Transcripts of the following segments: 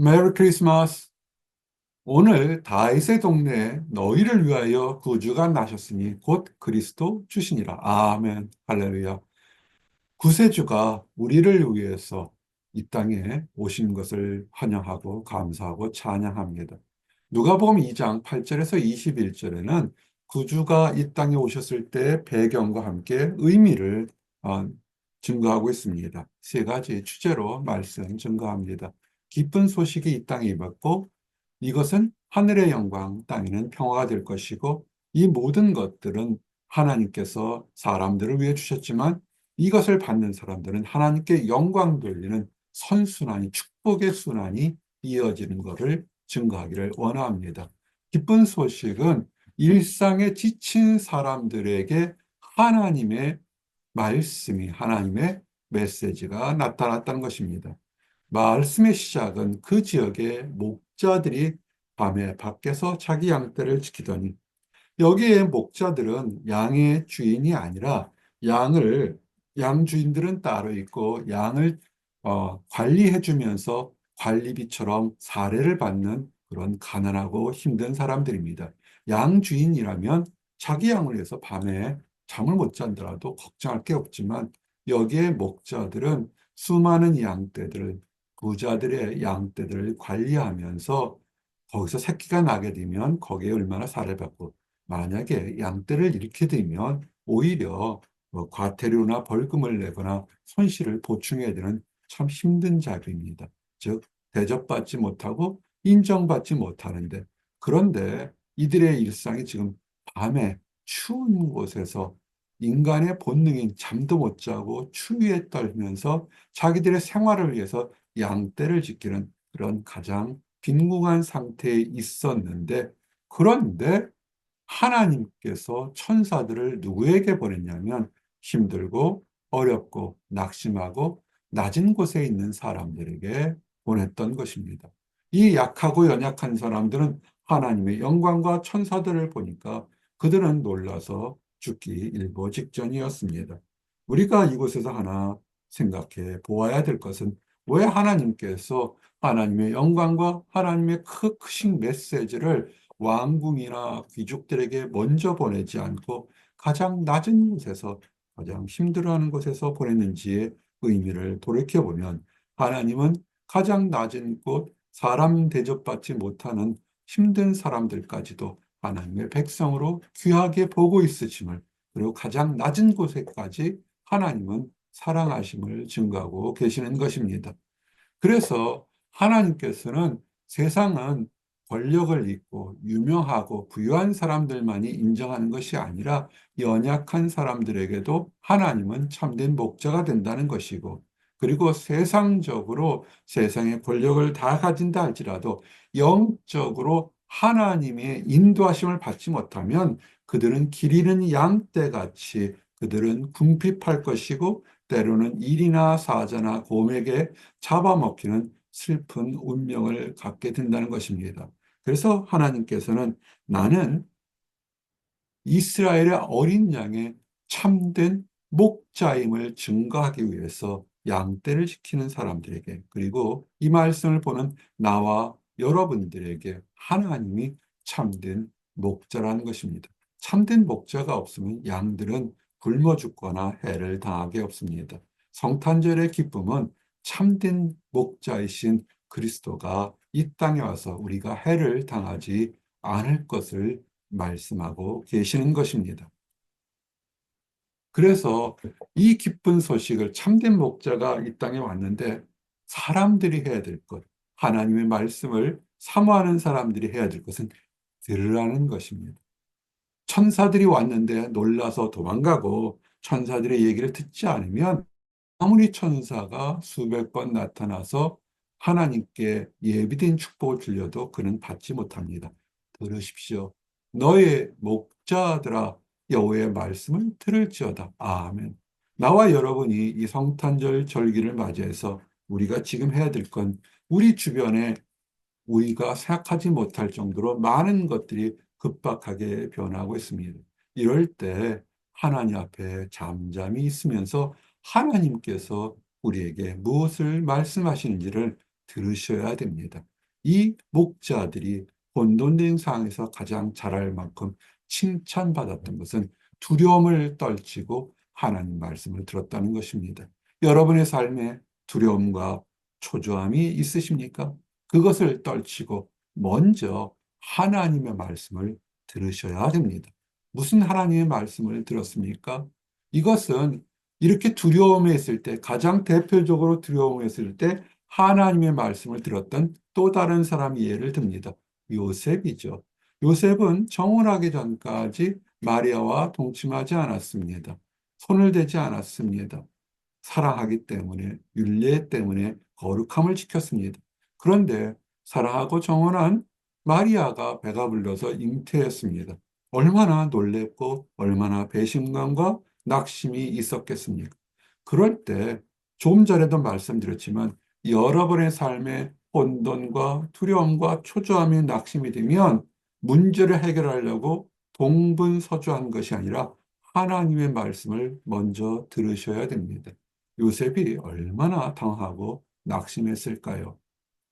메리 크리스마스. 오늘 다윗의 동네에 너희를 위하여 구주가 나셨으니 곧 그리스도 주시니라. 아멘. 할렐루야. 구세주가 우리를 위해서 이 땅에 오신 것을 환영하고 감사하고 찬양합니다. 누가복음 2장 8절에서 21절에는 구주가 이 땅에 오셨을 때 배경과 함께 의미를 어, 증거하고 있습니다. 세 가지 주제로 말씀 증거합니다. 기쁜 소식이 이 땅에 임했고 이것은 하늘의 영광, 땅에는 평화가 될 것이고 이 모든 것들은 하나님께서 사람들을 위해 주셨지만 이것을 받는 사람들은 하나님께 영광 돌리는 선순환이 축복의 순환이 이어지는 것을 증거하기를 원합니다. 기쁜 소식은 일상에 지친 사람들에게 하나님의 말씀이 하나님의 메시지가 나타났다는 것입니다. 말씀의 시작은 그 지역의 목자들이 밤에 밖에서 자기 양떼를 지키더니 여기에 목자들은 양의 주인이 아니라 양을 양 주인들은 따로 있고 양을 어, 관리해 주면서 관리비처럼 사례를 받는 그런 가난하고 힘든 사람들입니다. 양 주인이라면 자기 양을 위해서 밤에 잠을 못 잔더라도 걱정할 게 없지만 여기에 목자들은 수많은 양떼들을 부자들의 양떼들을 관리하면서 거기서 새끼가 나게 되면 거기에 얼마나 살을 받고 만약에 양떼를 잃게 되면 오히려 뭐 과태료나 벌금을 내거나 손실을 보충해야 되는 참 힘든 자리입니다. 즉 대접받지 못하고 인정받지 못하는데 그런데 이들의 일상이 지금 밤에 추운 곳에서 인간의 본능인 잠도 못 자고 추위에 떨면서 자기들의 생활을 위해서 양떼를 지키는 그런 가장 빈궁한 상태에 있었는데 그런데 하나님께서 천사들을 누구에게 보냈냐면 힘들고 어렵고 낙심하고 낮은 곳에 있는 사람들에게 보냈던 것입니다. 이 약하고 연약한 사람들은 하나님의 영광과 천사들을 보니까 그들은 놀라서 죽기 일보 직전이었습니다. 우리가 이곳에서 하나 생각해 보아야 될 것은 왜 하나님께서 하나님의 영광과 하나님의 크, 크신 메시지를 왕궁이나 귀족들에게 먼저 보내지 않고 가장 낮은 곳에서 가장 힘들어하는 곳에서 보냈는지의 의미를 돌이켜보면 하나님은 가장 낮은 곳, 사람 대접받지 못하는 힘든 사람들까지도 하나님의 백성으로 귀하게 보고 있으심을 그리고 가장 낮은 곳에까지 하나님은 사랑하심을 증가하고 계시는 것입니다. 그래서 하나님께서는 세상은 권력을 있고 유명하고 부유한 사람들만이 인정하는 것이 아니라 연약한 사람들에게도 하나님은 참된 목자가 된다는 것이고 그리고 세상적으로 세상의 권력을 다 가진다 할지라도 영적으로 하나님의 인도하심을 받지 못하면 그들은 길 잃은 양떼같이 그들은 궁핍할 것이고 때로는 일이나 사자나 곰에게 잡아먹히는 슬픈 운명을 갖게 된다는 것입니다. 그래서 하나님께서는 나는 이스라엘의 어린 양의 참된 목자임을 증거하기 위해서 양떼를 지키는 사람들에게 그리고 이 말씀을 보는 나와 여러분들에게 하나님이 참된 목자라는 것입니다. 참된 목자가 없으면 양들은 굶어 죽거나 해를 당하게 없습니다. 성탄절의 기쁨은 참된 목자이신 그리스도가 이 땅에 와서 우리가 해를 당하지 않을 것을 말씀하고 계시는 것입니다. 그래서 이 기쁜 소식을 참된 목자가 이 땅에 왔는데 사람들이 해야 될 것, 하나님의 말씀을 사모하는 사람들이 해야 될 것은 들으라는 것입니다. 천사들이 왔는데 놀라서 도망가고 천사들의 얘기를 듣지 않으면 아무리 천사가 수백 번 나타나서 하나님께 예비된 축복을 주려도 그는 받지 못합니다. 들으십시오. 너의 목자들아 여호의 말씀을 들을지어다. 아멘. 나와 여러분이 이 성탄절 절기를 맞이해서 우리가 지금 해야 될 건 우리 주변에 우리가 생각하지 못할 정도로 많은 것들이 급박하게 변하고 있습니다. 이럴 때 하나님 앞에 잠잠히 있으면서 하나님께서 우리에게 무엇을 말씀하시는지를 들으셔야 됩니다. 이 목자들이 혼돈된 상황에서 가장 잘할 만큼 칭찬받았던 것은 두려움을 떨치고 하나님 말씀을 들었다는 것입니다. 여러분의 삶에 두려움과 초조함이 있으십니까? 그것을 떨치고 먼저 하나님의 말씀을 들으셔야 됩니다. 무슨 하나님의 말씀을 들었습니까? 이것은 이렇게 두려움에 있을 때, 가장 대표적으로 두려움에 있을 때 하나님의 말씀을 들었던 또 다른 사람이 예를 듭니다. 요셉이죠. 요셉은 정혼하기 전까지 마리아와 동침하지 않았습니다. 손을 대지 않았습니다. 사랑하기 때문에, 윤례 때문에 거룩함을 지켰습니다. 그런데 사랑하고 정혼한 마리아가 배가 불러서 잉태했습니다. 얼마나 놀랬고 얼마나 배신감과 낙심이 있었겠습니까? 그럴 때좀 전에도 말씀드렸지만 여러분의 삶에 혼돈과 두려움과 초조함이 낙심이 되면 문제를 해결하려고 동분서주한 것이 아니라 하나님의 말씀을 먼저 들으셔야 됩니다. 요셉이 얼마나 당하고 낙심했을까요?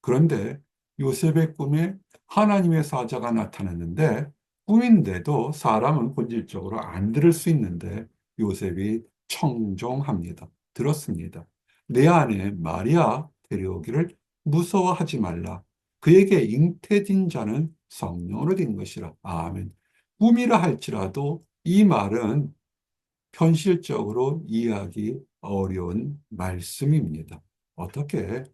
그런데 요셉의 꿈에 하나님의 사자가 나타났는데 꿈인데도 사람은 본질적으로 안 들을 수 있는데 요셉이 청종합니다. 들었습니다. 내 안에 마리아 데려오기를 무서워하지 말라. 그에게 잉태된 자는 성령으로 된 것이라. 아멘. 꿈이라 할지라도 이 말은 현실적으로 이해하기 어려운 말씀입니다. 어떻게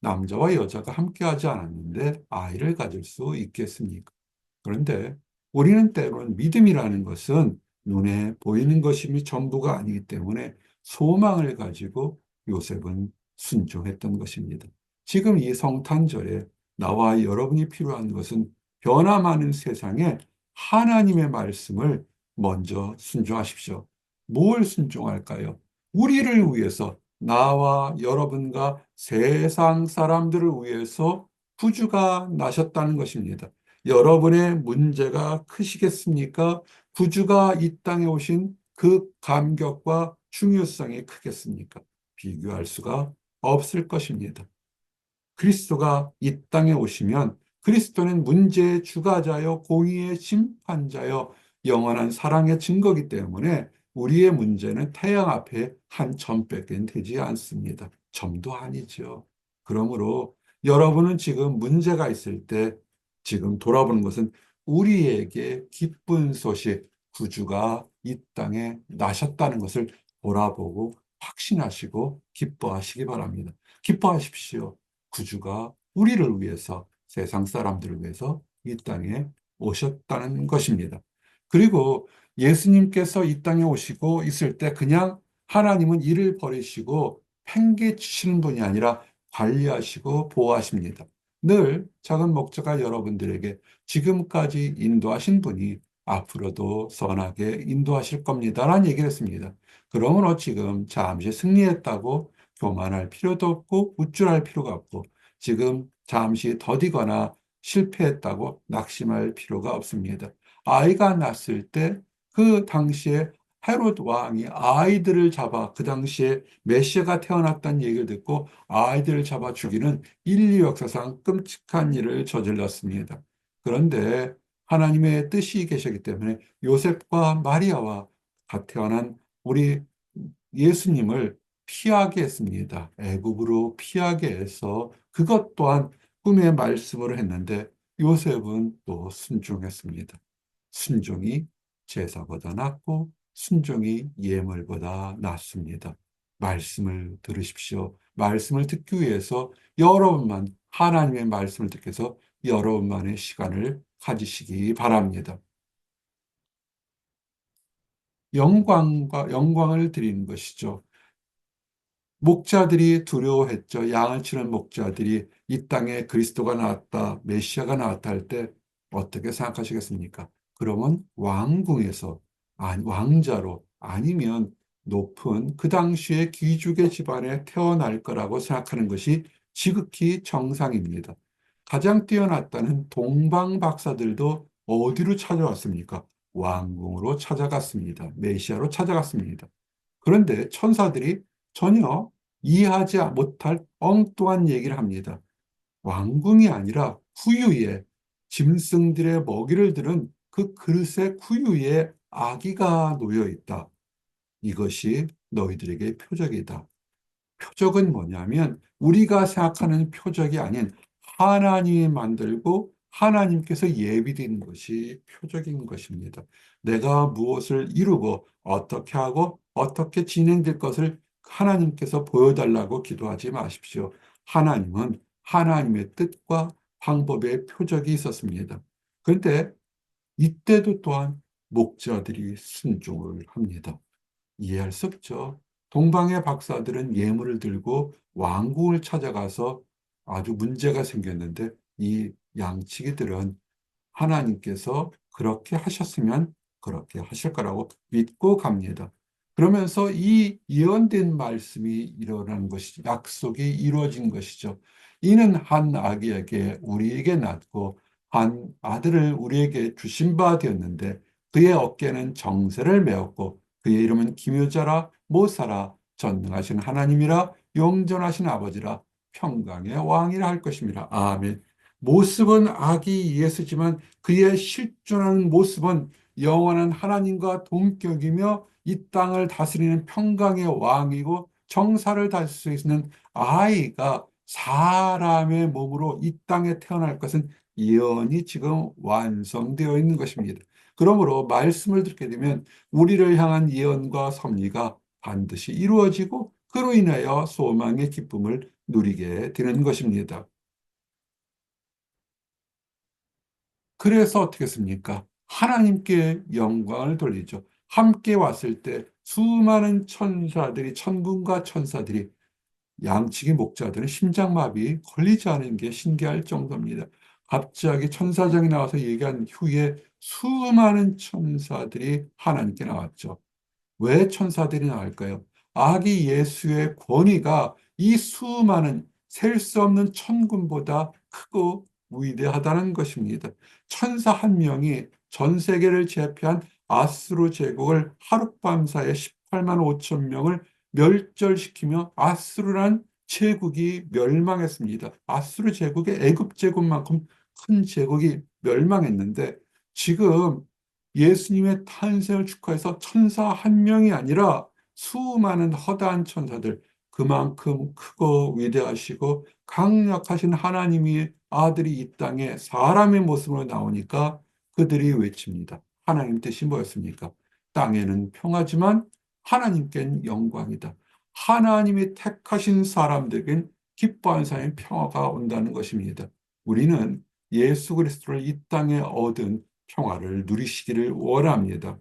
남자와 여자가 함께하지 않았는데 아이를 가질 수 있겠습니까? 그런데 우리는 때로는 믿음이라는 것은 눈에 보이는 것이 전부가 아니기 때문에 소망을 가지고 요셉은 순종했던 것입니다. 지금 이 성탄절에 나와 여러분이 필요한 것은 변화많은 세상에 하나님의 말씀을 먼저 순종하십시오. 뭘 순종할까요? 우리를 위해서 나와 여러분과 세상 사람들을 위해서 구주가 나셨다는 것입니다. 여러분의 문제가 크시겠습니까? 구주가 이 땅에 오신 그 감격과 중요성이 크겠습니까? 비교할 수가 없을 것입니다. 그리스도가 이 땅에 오시면 그리스도는 문제의 주가자요, 공의의 심판자요, 영원한 사랑의 증거기 때문에 우리의 문제는 태양 앞에 한 점밖에 되지 않습니다. 점도 아니죠. 그러므로 여러분은 지금 문제가 있을 때 지금 돌아보는 것은 우리에게 기쁜 소식, 구주가 이 땅에 나셨다는 것을 돌아보고 확신하시고 기뻐하시기 바랍니다. 기뻐하십시오. 구주가 우리를 위해서 세상 사람들을 위해서 이 땅에 오셨다는 것입니다. 그리고 예수님께서 이 땅에 오시고 있을 때 그냥 하나님은 일을 버리시고 팽개치시는 분이 아니라 관리하시고 보호하십니다. 늘 작은 목자가 여러분들에게 지금까지 인도하신 분이 앞으로도 선하게 인도하실 겁니다. 라는 얘기를 했습니다. 그러므로 지금 잠시 승리했다고 교만할 필요도 없고 우쭐할 필요가 없고 지금 잠시 더디거나 실패했다고 낙심할 필요가 없습니다. 아이가 낳았을 때 그 당시에 헤롯 왕이 아이들을 잡아 그 당시에 메시아가 태어났다는 얘기를 듣고 아이들을 잡아 죽이는 인류 역사상 끔찍한 일을 저질렀습니다. 그런데 하나님의 뜻이 계시기 때문에 요셉과 마리아와 태어난 우리 예수님을 피하게 했습니다. 애굽으로 피하게 해서 그것 또한 꿈의 말씀으로 했는데 요셉은 또 순종했습니다. 순종이 제사보다 낫고 순종이 예물보다 낫습니다. 말씀을 들으십시오. 말씀을 듣기 위해서 여러분만 하나님의 말씀을 듣기 위해서 여러분만의 시간을 가지시기 바랍니다. 영광과 영광을 드리는 것이죠. 목자들이 두려워했죠. 양을 치는 목자들이 이 땅에 그리스도가 나왔다, 메시아가 나왔다 할 때 어떻게 생각하시겠습니까? 그러면 왕궁에서 왕자로 아니면 높은 그 당시의 귀족의 집안에 태어날 거라고 생각하는 것이 지극히 정상입니다. 가장 뛰어났다는 동방 박사들도 어디로 찾아왔습니까? 왕궁으로 찾아갔습니다. 메시아로 찾아갔습니다. 그런데 천사들이 전혀 이해하지 못할 엉뚱한 얘기를 합니다. 왕궁이 아니라 구유에 짐승들의 먹이를 들은 그 그릇의 구유에 아기가 놓여 있다. 이것이 너희들에게 표적이다. 표적은 뭐냐면 우리가 생각하는 표적이 아닌 하나님이 만들고 하나님께서 예비된 것이 표적인 것입니다. 내가 무엇을 이루고 어떻게 하고 어떻게 진행될 것을 하나님께서 보여달라고 기도하지 마십시오. 하나님은 하나님의 뜻과 방법의 표적이 있었습니다. 그런데 이때도 또한 목자들이 순종을 합니다. 이해할 수 없죠. 동방의 박사들은 예물을 들고 왕궁을 찾아가서 아주 문제가 생겼는데 이 양치기들은 하나님께서 그렇게 하셨으면 그렇게 하실 거라고 믿고 갑니다. 그러면서 이 예언된 말씀이 일어난 것이 약속이 이루어진 것이죠. 이는 한 아기에게 우리에게 낳고 한 아들을 우리에게 주신 바 되었는데 그의 어깨는 정세를 메었고 그의 이름은 기묘자라 모사라 전능하신 하나님이라 영전하신 아버지라 평강의 왕이라 할 것입니다. 아멘. 모습은 아기 예수지만 그의 실존하는 모습은 영원한 하나님과 동격이며 이 땅을 다스리는 평강의 왕이고 정사를 다스릴 수 있는 아이가 사람의 몸으로 이 땅에 태어날 것은 예언이 지금 완성되어 있는 것입니다. 그러므로 말씀을 듣게 되면 우리를 향한 예언과 섭리가 반드시 이루어지고 그로 인하여 소망의 기쁨을 누리게 되는 것입니다. 그래서 어떻게 습니까? 하나님께 영광을 돌리죠. 함께 왔을 때 수많은 천사들이 천군과 천사들이 양치기 목자들은 심장마비 걸리지 않은 게 신기할 정도입니다. 갑자기 천사장이 나와서 얘기한 후에 수많은 천사들이 하나님께 나왔죠. 왜 천사들이 나올까요? 아기 예수의 권위가 이 수많은 셀 수 없는 천군보다 크고 위대하다는 것입니다. 천사 한 명이 전 세계를 제패한 아스루 제국을 하룻밤 사이에 18만 5천 명을 멸절시키며 아스루란 제국이 멸망했습니다. 아스루 제국의 애굽 제국만큼 큰 제국이 멸망했는데 지금 예수님의 탄생을 축하해서 천사 한 명이 아니라 수많은 허다한 천사들 그만큼 크고 위대하시고 강력하신 하나님이 아들이 이 땅에 사람의 모습으로 나오니까 그들이 외칩니다. 하나님 뜻이 뭐였습니까? 땅에는 평화지만 하나님께는 영광이다. 하나님이 택하신 사람들에겐 기뻐하는 사람의 평화가 온다는 것입니다. 우리는 예수 그리스도를 이 땅에 얻은 평화를 누리시기를 원합니다.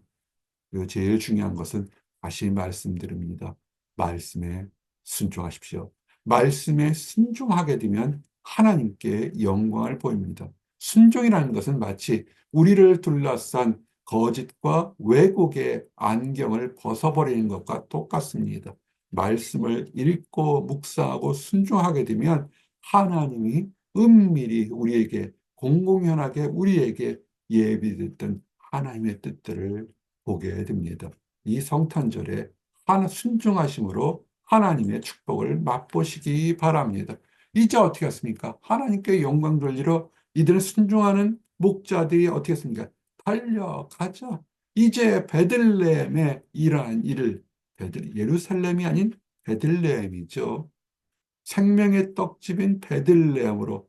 그리고 제일 중요한 것은 다시 말씀드립니다. 말씀에 순종하십시오. 말씀에 순종하게 되면 하나님께 영광을 보입니다. 순종이라는 것은 마치 우리를 둘러싼 거짓과 왜곡의 안경을 벗어버리는 것과 똑같습니다. 말씀을 읽고 묵상하고 순종하게 되면 하나님이 은밀히 우리에게 공공연하게 우리에게 예비됐던 하나님의 뜻들을 보게 됩니다. 이 성탄절에 하나 순종하심으로 하나님의 축복을 맛보시기 바랍니다. 이제 어떻게 했습니까? 하나님께 영광 돌리러 이들은 순종하는 목자들이 어떻게 했습니까? 달려가자. 이제 베들레헴에 이러한 일을 베들, 예루살렘이 아닌 베들레헴이죠. 생명의 떡집인 베들레헴으로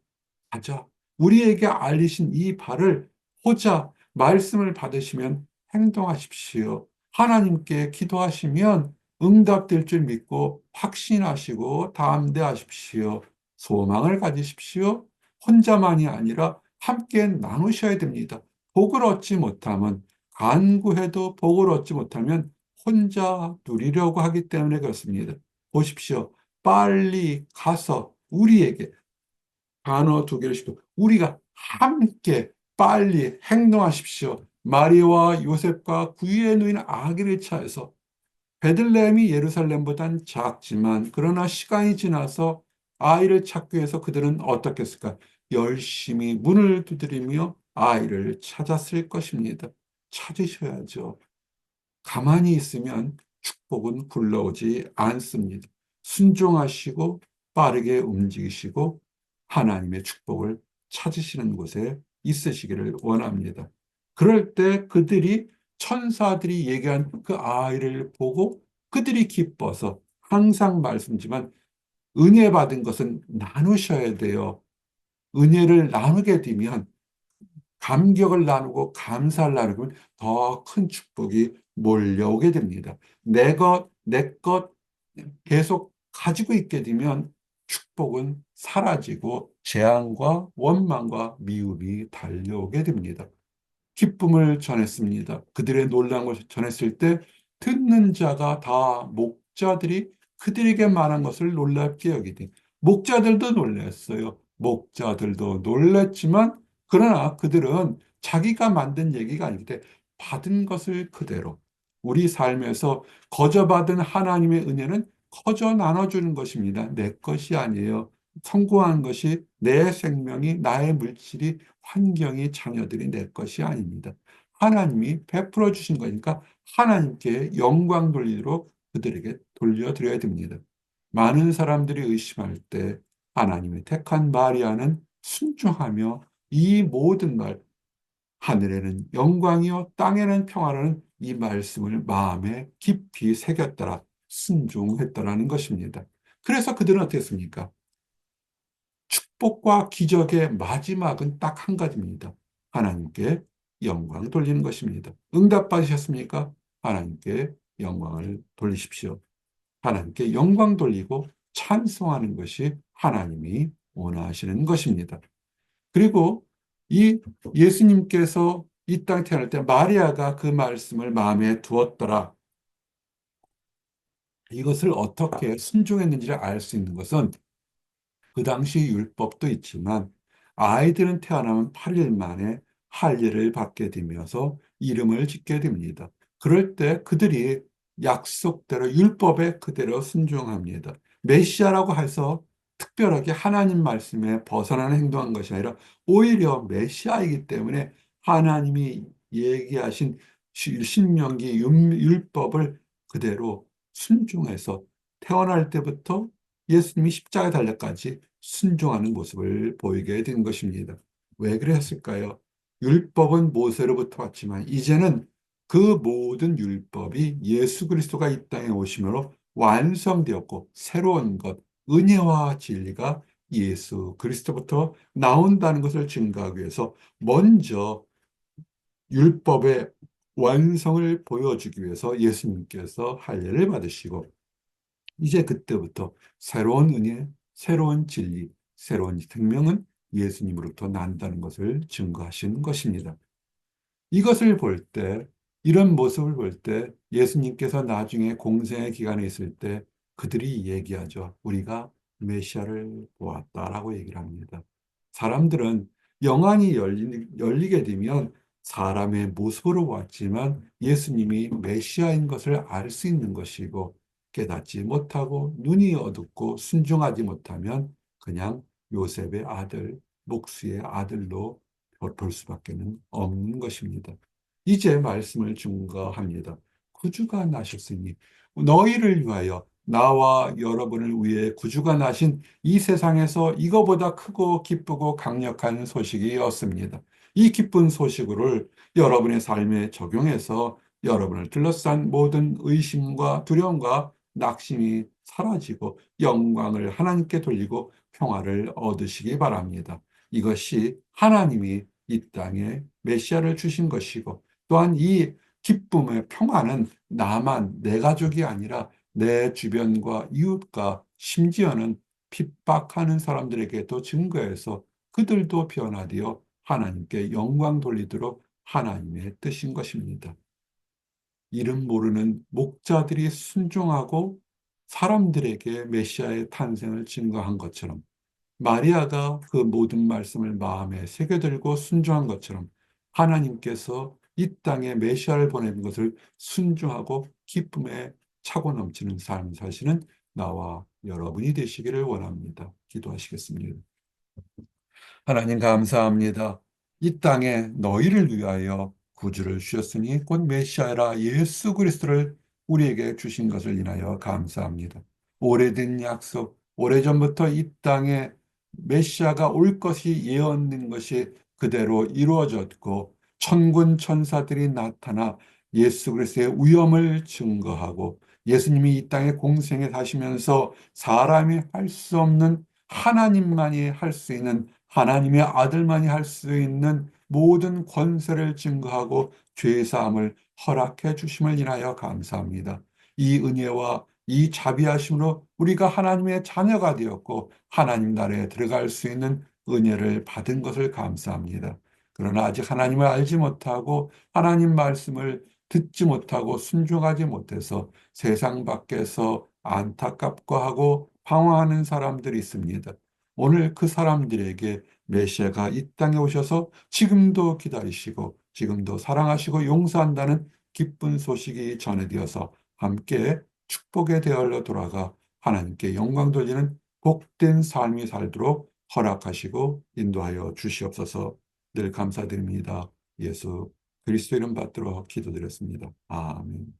가자. 우리에게 알리신 이 발을 호자 말씀을 받으시면 행동하십시오. 하나님께 기도하시면 응답될 줄 믿고 확신하시고 담대하십시오. 소망을 가지십시오. 혼자만이 아니라 함께 나누셔야 됩니다. 복을 얻지 못하면 간구해도 복을 얻지 못하면 혼자 누리려고 하기 때문에 그렇습니다. 보십시오. 빨리 가서 우리에게 단어 두 개를 씩 우리가 함께 빨리 행동하십시오. 마리와 요셉과 구유에 누인 아기를 차에서 베들레헴이 예루살렘보단 작지만 그러나 시간이 지나서 아이를 찾기 위해서 그들은 어떻게 했을까? 열심히 문을 두드리며 아이를 찾았을 것입니다. 찾으셔야죠. 가만히 있으면 축복은 굴러오지 않습니다. 순종하시고 빠르게 움직이시고 하나님의 축복을 찾으시는 곳에 있으시기를 원합니다. 그럴 때 그들이 천사들이 얘기한 그 아이를 보고 그들이 기뻐서 항상 말씀지만 은혜 받은 것은 나누셔야 돼요. 은혜를 나누게 되면 감격을 나누고 감사를 나누면 더 큰 축복이 몰려오게 됩니다. 내 것, 내 것 계속 가지고 있게 되면 축복은 사라지고 재앙과 원망과 미움이 달려오게 됩니다. 기쁨을 전했습니다. 그들의 놀란 것을 전했을 때 듣는 자가 다 목자들이 그들에게 말한 것을 놀랍게 여기되 목자들도 놀랐어요. 목자들도 놀랐지만 그러나 그들은 자기가 만든 얘기가 아니기 받은 것을 그대로 우리 삶에서 거저 받은 하나님의 은혜는 커져 나눠주는 것입니다. 내 것이 아니에요. 성공한 것이 내 생명이 나의 물질이 환경이 자녀들이 내 것이 아닙니다. 하나님이 베풀어 주신 거니까 하나님께 영광 돌리도록 그들에게 돌려드려야 됩니다. 많은 사람들이 의심할 때 하나님의 택한 마리아는 순종하며 이 모든 말 하늘에는 영광이요 땅에는 평화라는 이 말씀을 마음에 깊이 새겼더라 순종했더라는 것입니다. 그래서 그들은 어땠습니까? 축복과 기적의 마지막은 딱 한 가지입니다. 하나님께 영광을 돌리는 것입니다. 응답 받으셨습니까? 하나님께 영광을 돌리십시오. 하나님께 영광 돌리고 찬송하는 것이 하나님이 원하시는 것입니다. 그리고 이 예수님께서 이 땅에 태어날 때 마리아가 그 말씀을 마음에 두었더라. 이것을 어떻게 순종했는지를 알 수 있는 것은 그 당시 율법도 있지만 아이들은 태어나면 8일 만에 할례를 받게 되면서 이름을 짓게 됩니다. 그럴 때 그들이 약속대로 율법에 그대로 순종합니다. 메시아라고 해서 특별하게 하나님 말씀에 벗어나는 행동한 것이 아니라 오히려 메시아이기 때문에 하나님이 얘기하신 신명기 율법을 그대로 순종해서 태어날 때부터 예수님이 십자가 달려까지 순종하는 모습을 보이게 된 것입니다. 왜 그랬을까요? 율법은 모세로부터 왔지만 이제는 그 모든 율법이 예수 그리스도가 이 땅에 오심으로 완성되었고 새로운 것, 은혜와 진리가 예수 그리스도부터 나온다는 것을 증거하기 위해서 먼저 율법의 완성을 보여주기 위해서 예수님께서 할례를 받으시고 이제 그때부터 새로운 은혜, 새로운 진리, 새로운 생명은 예수님으로부터 난다는 것을 증거하신 것입니다. 이것을 볼 때, 이런 모습을 볼 때 예수님께서 나중에 공생의 기간에 있을 때 그들이 얘기하죠. 우리가 메시아를 보았다라고 얘기를 합니다. 사람들은 영안이 열리, 열리게 되면 사람의 모습으로 왔지만 예수님이 메시아인 것을 알 수 있는 것이고 깨닫지 못하고 눈이 어둡고 순종하지 못하면 그냥 요셉의 아들, 목수의 아들로 볼 수밖에 없는 것입니다. 이제 말씀을 증거합니다. 구주가 나셨으니 너희를 위하여 나와 여러분을 위해 구주가 나신 이 세상에서 이거보다 크고 기쁘고 강력한 소식이었습니다. 이 기쁜 소식을 여러분의 삶에 적용해서 여러분을 둘러싼 모든 의심과 두려움과 낙심이 사라지고 영광을 하나님께 돌리고 평화를 얻으시기 바랍니다. 이것이 하나님이 이 땅에 메시아를 주신 것이고 또한 이 기쁨의 평화는 나만 내 가족이 아니라 내 주변과 이웃과 심지어는 핍박하는 사람들에게도 증거해서 그들도 변화되어 하나님께 영광 돌리도록 하나님의 뜻인 것입니다. 이름 모르는 목자들이 순종하고 사람들에게 메시아의 탄생을 증거한 것처럼 마리아가 그 모든 말씀을 마음에 새겨들고 순종한 것처럼 하나님께서 이 땅에 메시아를 보내는 것을 순종하고 기쁨에 차고 넘치는 삶 사시는 나와 여러분이 되시기를 원합니다. 기도하시겠습니다. 하나님 감사합니다. 이 땅에 너희를 위하여 구주를 주셨으니 곧 메시아라 예수 그리스도를 우리에게 주신 것을 인하여 감사합니다. 오래된 약속, 오래전부터 이 땅에 메시아가 올 것이 예언된 것이 그대로 이루어졌고 천군 천사들이 나타나 예수 그리스도의 위엄을 증거하고 예수님이 이 땅에 공생에 사시면서 사람이 할 수 없는 하나님만이 할 수 있는 하나님의 아들만이 할 수 있는 모든 권세를 증거하고 죄 사함을 허락해 주심을 인하여 감사합니다. 이 은혜와 이 자비하심으로 우리가 하나님의 자녀가 되었고 하나님 나라에 들어갈 수 있는 은혜를 받은 것을 감사합니다. 그러나 아직 하나님을 알지 못하고 하나님 말씀을 듣지 못하고 순종하지 못해서 세상 밖에서 안타깝고 하고 방황하는 사람들이 있습니다. 오늘 그 사람들에게 메시아가 이 땅에 오셔서 지금도 기다리시고 지금도 사랑하시고 용서한다는 기쁜 소식이 전해되어서 함께 축복의 대열로 돌아가 하나님께 영광 돌리는 복된 삶이 살도록 허락하시고 인도하여 주시옵소서 늘 감사드립니다. 예수 그리스도 이름 받들어 기도드렸습니다. 아멘.